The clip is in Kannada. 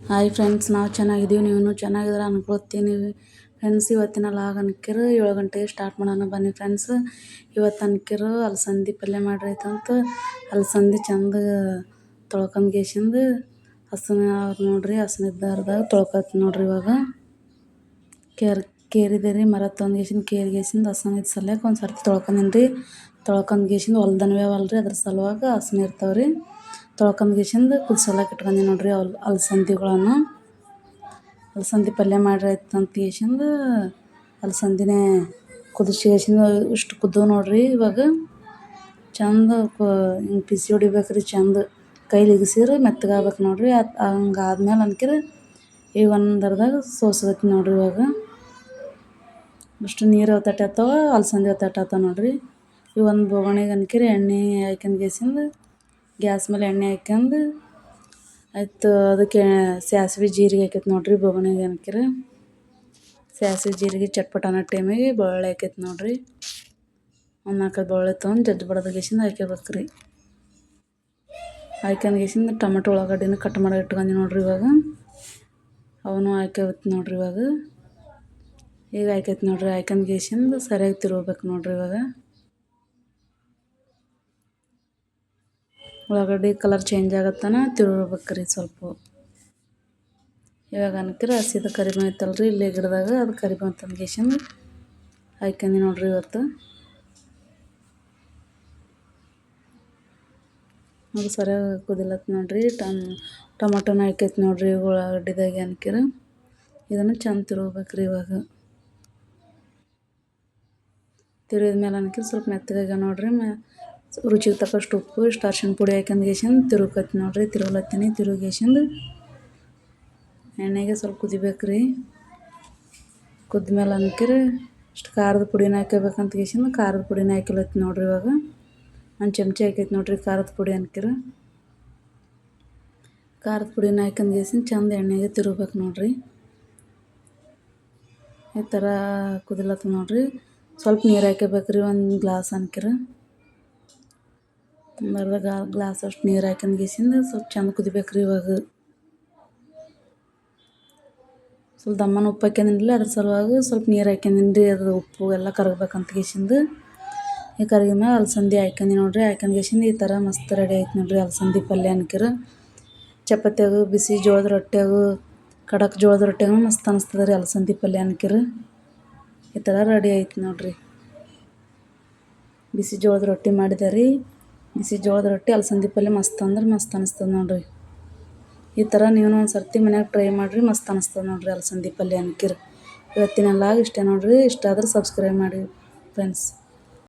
ಹಾಯ್ ಫ್ರೆಂಡ್ಸ್ ನಾವು ಚೆನ್ನಾಗಿದ್ದೀವಿ ನೀವು ಚೆನ್ನಾಗಿದ್ರೆ ಅನ್ಕೊಳ್ತೀನಿ. ಫ್ರೆಂಡ್ಸ್ ಇವತ್ತಿನ ಲಾಗ್ ಅನ್ಕಿರು, ಏಳು ಗಂಟೆಗೆ ಸ್ಟಾರ್ಟ್ ಮಾಡೋಣ ಬನ್ನಿ ಫ್ರೆಂಡ್ಸ್ ಇವತ್ತು ಅನ್ಕಿರು ಅಲಸಂದಿ ಪಲ್ಯ ಮಾಡಿರೈತಂತ ಅಲಸಂದಿ ಚಂದ ತೊಳ್ಕೊಂಡ್ ಗೇಶಿಂದ ಹಸನ ಅವ್ರು ನೋಡ್ರಿ ಹಸನಿದ್ದಾರ್ದಾಗ ತೊಳ್ಕೊತೀನಿ ನೋಡ್ರಿ ಇವಾಗ. ಕೇರ್ ಕೇರಿದೆ ರೀ ಮರ ಕೇರಿ ಗೇಸಿಂದ ಹಸನ ಇದ್ದ ಸಲ್ಯಾಕ ಒಂದು ಸರ್ತಿ ತೊಳ್ಕೊಂಡಿನ್ರಿ ತೊಳ್ಕೊಂಡ್ ಗೇಸಿಂದ ಹೊಲ್ದನವೇ ಅವಲ್ರಿ, ಅದ್ರ ಸಲುವಾಗ ಹಸನ ಇರ್ತಾವೆ ರೀ ತೊಳ್ಕೊಂಡ್ ಗೇಸಿಂದ ಕುದ್ಸಲಕ್ಕೆ ಇಟ್ಕೊಂಡಿ ನೋಡ್ರಿ ಅಲ್ ಅಲಸಂದಿಗಳನ್ನು ಅಲಸಂದಿ ಪಲ್ಯ ಮಾಡಿರೈತೆ ಅಂತ ಗೇಸಿಂದ ಅಲಸಂದಿನೇ ಕುದಿಸಿ ಗೇಸಿಂದ ಇಷ್ಟು ಕುದ್ದು ನೋಡಿರಿ ಇವಾಗ. ಚಂದ ಹಿಂಗೆ ಬಿಸಿ ಹೊಡಿಬೇಕು ರೀ ಚಂದ. ಕೈಲಿ ಇಗಸಿದ್ರೆ ಮೆತ್ತಗಾಗ್ಬೇಕು ನೋಡಿರಿ. ಅದು ಹಂಗೆ ಆದ್ಮೇಲೆ ಅನ್ಕಿರ ಈಗ ಒಂದು ಅರ್ದಾಗ ಸೋಸ್ಬೇಕು ನೋಡಿರಿ ಇವಾಗ. ಅಷ್ಟು ನೀರು ಒತ್ತಟೆ ಅಲಸಂದಿ ಒತ್ತಟೆ ಆತಾವ ನೋಡಿರಿ. ಈ ಒಂದು ಬೋಗಣಿಗೆ ಅನ್ಕಿರಿ ಎಣ್ಣೆ ಹಾಕ್ಯಂಡ್ ಗೇಸಿಂದ ಗ್ಯಾಸ್ ಮೇಲೆ ಎಣ್ಣೆ ಹಾಕ್ಯಂದು ಆಯಿತು ಅದಕ್ಕೆ ಸಾಸ್ವೆ, ಜೀರಿಗೆ ಹಾಕೈತೆ ನೋಡಿರಿ ಬೊಗಣಿಗೆ ಅನ್ಕಿರ. ಸಾಸ್ವೆ, ಜೀರಿಗೆ, ಚಟ್ಪಟ ಅನ್ನೋ ಟೈಮಿಗೆ ಬೆಳ್ಳುಳ್ಳಿ ಹಾಕೈತೆ ನೋಡಿರಿ. ಒಂದು ನಾಲ್ಕೈದು ಬೆಳ್ಳುಳ್ಳಿ ತೊಗೊಂಡು ಜಜ್ಜಿ ಬಡದಗೇಸಿಂದ ಹಾಕ್ಯಬೇಕು ರೀ. ಹಾಕ್ಯಂಡ್ ಗೇಸಿಂದ ಟೊಮೆಟೊ ಉಳ್ಳಾಗಡ್ಡಿನ ಕಟ್ ಮಾಡಿ ಇಟ್ಕೊಂಡಿ ನೋಡ್ರಿ ಇವಾಗ. ಅವನು ಹಾಕ್ಯಬೇಕು ನೋಡಿರಿ ಇವಾಗ. ಈಗ ಹಾಕೈತೆ ನೋಡಿರಿ ಹಾಕ್ಯಂದ್ಗೇಸಿಂದ ಸರಿಯಾಗಿ ತಿರುಗ್ಬೇಕು ನೋಡಿರಿ ಇವಾಗ. ಉಳ್ಳಾಗಡ್ಡಿ ಕಲರ್ ಚೇಂಜ್ ಆಗತ್ತಾನ ತಿರುಗ್ಬೇಕು ರೀ ಸ್ವಲ್ಪ. ಇವಾಗ ಅನ್ಕಿರ ಹಸಿದ ಕರಿಬೇವು ಐತಲ್ರಿ ಇಲ್ಲೇ ಗಿಡದಾಗ ಅದು ಕರಿಬೇವು ತಂದು ಗೇಸಿಂದ ಹಾಕ್ಯಂಡಿ ನೋಡ್ರಿ ಇವತ್ತು. ಅದು ಸರಿಯಾಗಿ ಕುದಿಲತ್ ನೋಡ್ರಿ, ಟಮ್, ಟೊಮಟೊನ ಹಾಕೈತಿ ನೋಡ್ರಿ ಉಳ್ಳಾಗಡ್ಡಿದಾಗ ಅನ್ಕಿರ. ಇದನ್ನು ಚಂದ ತಿರುಗ್ಬೇಕ್ರಿ ಇವಾಗ. ತಿರುಗಿದ ಮೇಲೆ ಅನ್ಕಿರ ಸ್ವಲ್ಪ ಮೆತ್ತಗಾಗ ನೋಡ್ರಿ, ಮ ರುಚಿಗೆ ತಕ್ಕಷ್ಟು ಉಪ್ಪು ಇಷ್ಟು ಅರ್ಶಿನ ಪುಡಿ ಹಾಕ್ಯಂಡ್ ಗೇಸಿಂದ ತಿರುಗತ್ತೆ ನೋಡ್ರಿ, ತಿರುಗ್ಲತ್ತೀನಿ ತಿರುಗೇಸಿಂದ ಎಣ್ಣೆಗೆ ಸ್ವಲ್ಪ ಕುದಿಬೇಕು ರೀ ಕುದ್ಮೇಲೆ ಅನ್ಕಿರಿ, ಇಷ್ಟು ಖಾರದ ಪುಡಿನ ಹಾಕ್ಯಬೇಕಂತ ಗೇಸಿಂದ ಖಾರದ ಪುಡಿನ ಹಾಕಿಲತ್ತಿ ನೋಡ್ರಿ ಇವಾಗ. ಒಂದು ಚಮಚ ಹಾಕೈತೆ ನೋಡ್ರಿ ಖಾರದ ಪುಡಿ ಅನ್ಕಿರ. ಖಾರದ ಪುಡಿನ ಗೇಸಿಂದ ಚಂದ ಎಣ್ಣೆಗೆ ತಿರುಗ್ಬೇಕು ನೋಡ್ರಿ. ಈ ಥರ ಕುದಿಲತ್ತ ನೋಡ್ರಿ. ಸ್ವಲ್ಪ ನೀರು ಹಾಕ್ಯಬೇಕು ರೀ ಒಂದು ಗ್ಲಾಸ್ ಅನ್ಕಿರ. ಒಂದು ಅರ್ಧ ಗ್ಲಾಸ್ ಅಷ್ಟು ನೀರು ಹಾಕ್ಯಂಡ್ ಗೇಸಿಂದ ಸ್ವಲ್ಪ ಚಂದ ಕುದಿಬೇಕು ರೀ ಇವಾಗ. ಸ್ವಲ್ಪ ದಮ್ಮನ ಉಪ್ಪು ಹಾಕ್ಯಂದಿಲ್ಲ ಅದ್ರ ಸಲುವಾಗಿ ಸ್ವಲ್ಪ ನೀರು ಹಾಕ್ಯಂದಿನ್ರಿ ಅದು ಉಪ್ಪು ಎಲ್ಲ ಕರಗಬೇಕಂತ ಗೇಸಿಂದ ಈ ಕರಗಿದ ಮೇಲೆ ಅಲಸಂದಿ ಹಾಕ್ಯಂದಿ ನೋಡ್ರಿ, ಹಾಕ್ಯಂದು ಗೇಸಿಂದ ಈ ಥರ ಮಸ್ತ್ ರೆಡಿ ಆಯ್ತು ನೋಡ್ರಿ ಅಲಸಂದಿ ಪಲ್ಯ ಅನ್ಕಿರ. ಚಪಾತಿಯಾಗ, ಬಿಸಿ ಜೋಳದ ರೊಟ್ಟಿಯಾಗ, ಖಡಕ್ ಜೋಳದ ರೊಟ್ಟಿಯಾಗ ಮಸ್ತ್ ಅನಿಸ್ತದೆ ರೀ ಅಲಸಂದಿ ಪಲ್ಯ ಅನ್ಕಿರ. ಈ ಥರ ರೆಡಿ ಆಯ್ತು ನೋಡ್ರಿ. ಬಿಸಿ ಜೋಳದ ರೊಟ್ಟಿ ಮಾಡಿದೆ ರೀ. ಬಿಸಿ ಜೋಳದ ರೊಟ್ಟಿ, ಅಲಸಂದಿ ಪಲ್ಯ ಮಸ್ತ್ ಅಂದ್ರೆ ಮಸ್ತ್ ಅನಿಸ್ತದೆ ನೋಡ್ರಿ. ಈ ಥರ ನೀವು ಒಂದು ಸರ್ತಿ ಮನ್ಯಾಗ ಟ್ರೈ ಮಾಡಿರಿ, ಮಸ್ತ್ ಅನಿಸ್ತದೆ ನೋಡ್ರಿ ಅಲಸಂದಿ ಪಲ್ಯ ಅನ್ಕಿರ. ಇವತ್ತಿನ ಲಾಗ್ ಇಷ್ಟೇ ನೋಡ್ರಿ, ಇಷ್ಟ ಆದ್ರೆ ಸಬ್ಸ್ಕ್ರೈಬ್ ಮಾಡಿ ಫ್ರೆಂಡ್ಸ್